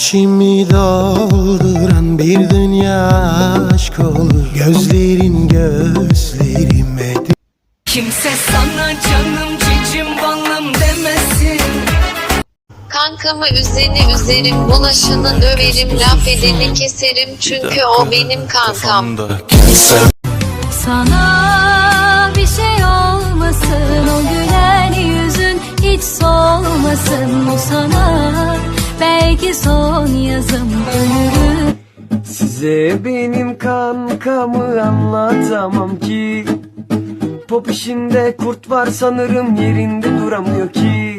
İçimi dolduran bir dünya aşk olur. Gözlerin gözlerime Kimse sana canım cicim balım demesin. Kankamı üzeni üzerim bulaşını döverim laf edeni keserim. Çünkü o benim kankam. Sana bir şey olmasın o gülen yüzün hiç solmasın. Bu sana belki son yazım Size benim kankamı anlatamam ki. Pop işinde kurt var sanırım yerinde duramıyor ki